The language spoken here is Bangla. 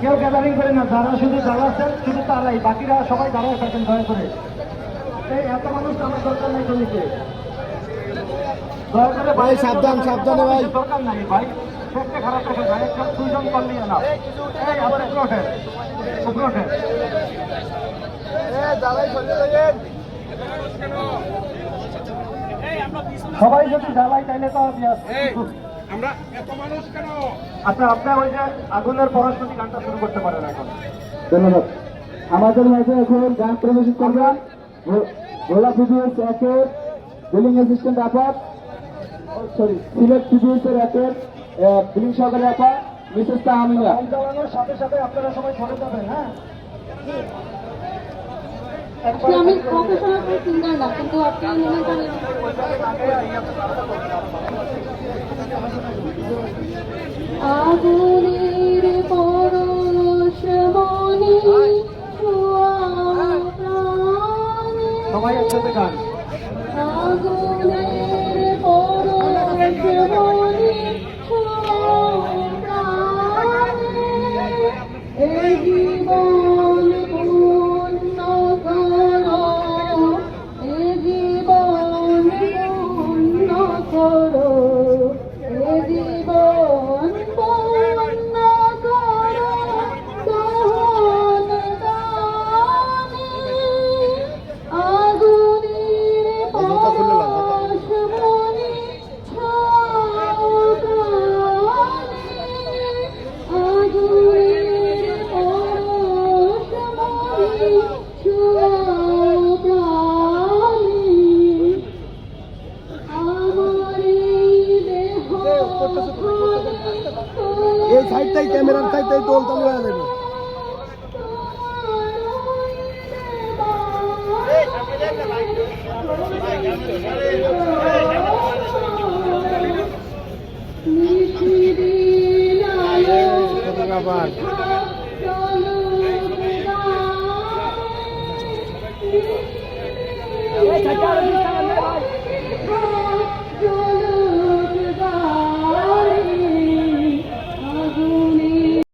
কেউ গ্যাদারিং করে না যারা শুধু জ্বালাচ্ছেন শুধু তারাই বাকিরা সবাই দাঁড়ায় থাকেন দয়া করে। এই এত মানুষ আমার দরকার নাই জমিতে। দয়া করে ভাই, সাবধান, সাবধানে ভাই। দরকার নাই ভাই। খারাপ রেখে ভাই না এই আবার উপরে সবাই যদি জ্বালাই তাইলে তো। আমরা এত মানুষ কেন? আচ্ছা আপনার ওই যে আগুনের পরস্পতি গানটা শুরু করতে পারেন এখন। ধন্যবাদ। আমাদের মাঝে এখন গান প্রদর্শন করবেন ভো- ভোলা পিডিএস একের বিলিং অ্যাসিস্ট্যান্ট আপাত সরি সিলেট পিডিএস এর একের বিলিং সহকারী আপা মিসেস তাহমিনা সাথে সাথে আপনারা সবাই সরে যাবেন হ্যাঁ? আমি প্রফেশনাল সিঙ্গার না কিন্তু আপনি মনে করেন। আগুনের পরশ মনে সবাই একসাথে গান। আগুনের এই সাইডটাই ক্যামেরার সাইডটাই দোল চালু হয়ে যাবে। ব্যাপার চলো